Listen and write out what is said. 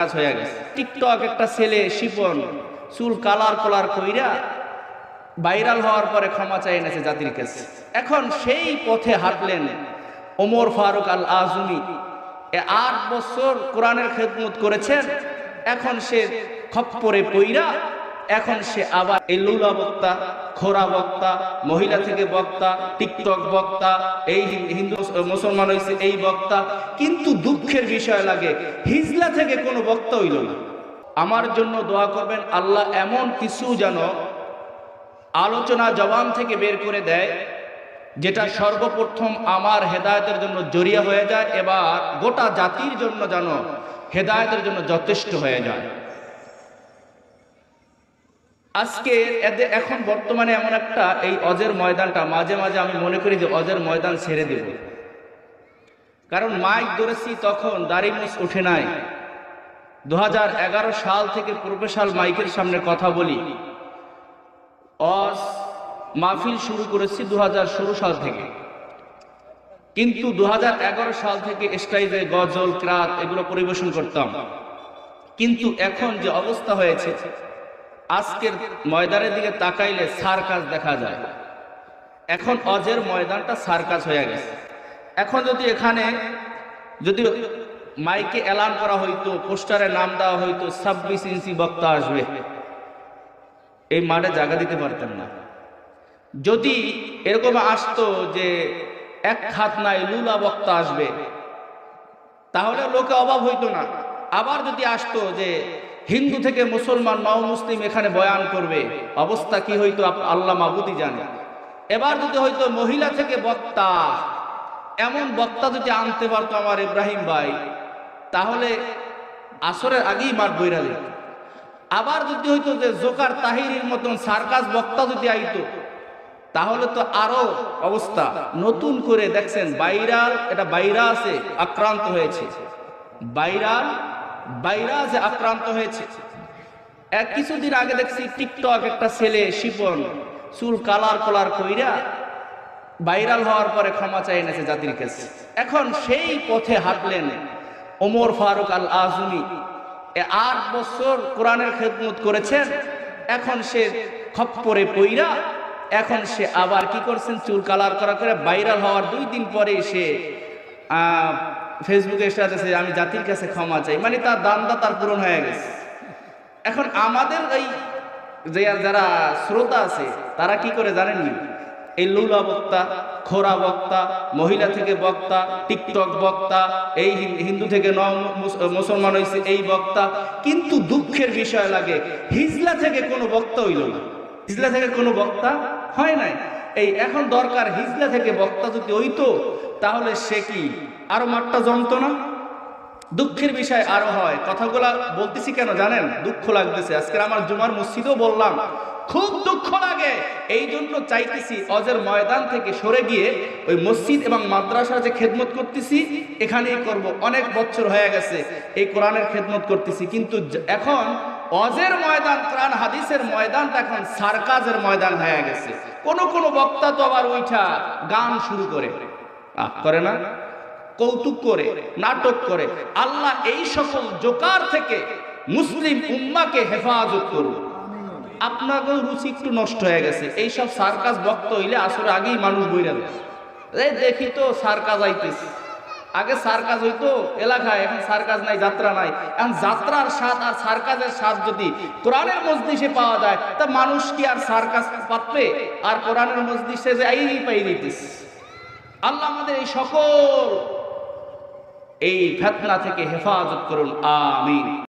কাজ হয়ে গেছে। টিকটক একটা ছেলে, শিপন, চুল কালার কলার কইরা ভাইরাল হওয়ার পরে ক্ষমা চাই এনেছে জাতির কাছে। এখন সেই পথে হাঁটলেন ওমর ফারুক আল আজমি আট বছর কোরআনের খেদমত করেছেন, এখন সে খপ্পরে পইরা এখন সে আবার এই লুলা বক্তা খোরা বক্তা মহিলা থেকে বক্তা, টিকটক বক্তা, এই হিন্দু মুসলমান হয়েছে এই বক্তা। কিন্তু দুঃখের বিষয় লাগে, হিজলা থেকে কোনো বক্তা হইল না। আমার জন্য দোয়া করবেন, আল্লাহ এমন কিছু যেন আলোচনা জবান থেকে বের করে দেয়, যেটা সর্বপ্রথম আমার হেদায়তের জন্য জড়িয়ে হয়ে যায়, এবার গোটা জাতির জন্য যেন হেদায়তের জন্য যথেষ্ট হয়ে যায়। আজকে এদের এখন বর্তমানে এমন একটা এই অজের ময়দানটা, মাঝে মাঝে আমি মনে করি যে অজের ময়দান ছেড়ে দেব। কারণ মাইক ধরেছি তখন দাড়িমুস ওঠে নাই। দু হাজার এগারো সাল থেকে প্রফেশনাল মাইকের সামনে কথা বলি। অজ মাহফিল শুরু করেছি দু হাজার ষোলো সাল থেকে। কিন্তু দু হাজার এগারো সাল থেকে স্টাইজে গজল, ক্রাত এগুলো পরিবেশন করতাম। কিন্তু এখন যে অবস্থা হয়েছে আজকের ময়দানের দিকে তাকাইলে সার্কাস দেখা যায়। এখন অজের ময়দানটা সার্কাস হয়ে গেছে। এখন যদি এখানে যদি মাইকে এলান করা হইতো, পোস্টারে নাম দেওয়া হইতো, ছাব্বিশ ইঞ্চি বক্তা আসবে। এই মাঠে জায়গা দিতে পারতেন না। যদি এরকম আসতো যে এক খাত নাই লুলা বক্তা আসবে, তাহলে লোকে অভাব হইতো না। আবার যদি আসতো যে হিন্দু থেকে মুসলমান নও মুসলিম এখানে বয়ান করবে। অবস্থা কি আপ- আল্লাহ মাবুদি জানে। এবার যদি হয়তো মহিলা থেকে বক্তা, এমন বক্তা যদি আনতে পারতো আমার ইব্রাহিম ভাই, তাহলে আসরের আগেই মাঠ বইরা যেত আবার যদি হইতো যে জোকার তাহিরির মতন সার্কাস বক্তা যদি আইতো, তাহলে তো আরও অবস্থা। নতুন করে দেখছেন, বাইরাল, এটা বাইরা আছে, আক্রান্ত হয়েছে। বাইরাল আছে আক্রান্ত হয়েছে। এক কিছুদিন আগে দেখছি টিকটক একটা ছেলে শিপন চুল কালার কলার কইরা ভাইরাল হওয়ার পরে ক্ষমা চাই এনেছে জাতির কাছে। এখন সেই পথে হাঁটলেন ওমর ফারুক আল আজমি আট বছর কোরআনের খেদমত করেছেন, এখন সে খপ্পরে পইরা এখন সে আবার কি করছেন? চুল কালার করা করে ভাইরাল হওয়ার দুই দিন পরে সে ফেসবুকে স্ট্যাটাসে আমি জাতির কাছে ক্ষমা চাই। মানে তার দান্দা তার পূরণ হয়ে গেছে। এখন আমাদের এই যে যারা শ্রোতা আছে, তারা কি করে জানেননি? এই লুলা বক্তা, খোরা বক্তা, মহিলা থেকে বক্তা, টিকটক বক্তা, এই হিন্দু থেকে ন মুসলমান হয়েছে এই বক্তা। কিন্তু দুঃখের বিষয় লাগে, হিজলা থেকে কোনো বক্তা হইল না। হিজলা থেকে কোনো বক্তা হয় নাই। এই এখন দরকার হিজলা থেকে বক্তা যদি হইতো তাহলে সে কি? আরও মাঠটা জমতো না দুঃখের বিষয় আরও হয়। কথাগুলা বলতেছি কেন জানেন? দুঃখ লাগতেছে। আজকে আমার জুমার মসজিদেও বললাম, খুব দুঃখ লাগে। এই জন্য চাইতেছি অজের ময়দান থেকে সরে গিয়ে ওই মসজিদ এবং মাদ্রাসা যে খেদমত করতেছি, এখানেই করব। অনেক বছর হয়ে গেছে এই কোরআনের খেদমত করতেছি। কিন্তু এখন অজের ময়দান, কোরআন হাদিসের ময়দানটা এখন সার্কাজের ময়দান হয়ে গেছে। কোন কোন বক্তা তো আবার ওইটা গান শুরু করে। করে না? কৌতুক করে, নাটক করে। আল্লাহ এই সকল জোকার থেকে মুসলিম উম্মাকে হেফাজত করুন। আপনাকেও রুচি একটু নষ্ট হয়ে গেছে। এইসব সার্কাস বক্ত হইলে আসলে আগেই মানুষ বইরা এই দেখি তো সার্কাস আইতেছে। আগে সার্কাস হইতো এলাকায়, এখন সার্কাস নাই, যাত্রা নাই। এখন যাত্রার স্বাদ আর সার্কাসের স্বাদ যদি কোরআনের মজলিসে পাওয়া যায়, তা মানুষ কি আর সার্কাস পাতবে? আর কোরআনের মজলিসে যে আই পাই দিতেছে। আল্লাহ আমাদের এই সকল এই ফেতনা থেকে হেফাজত করুন আমিন।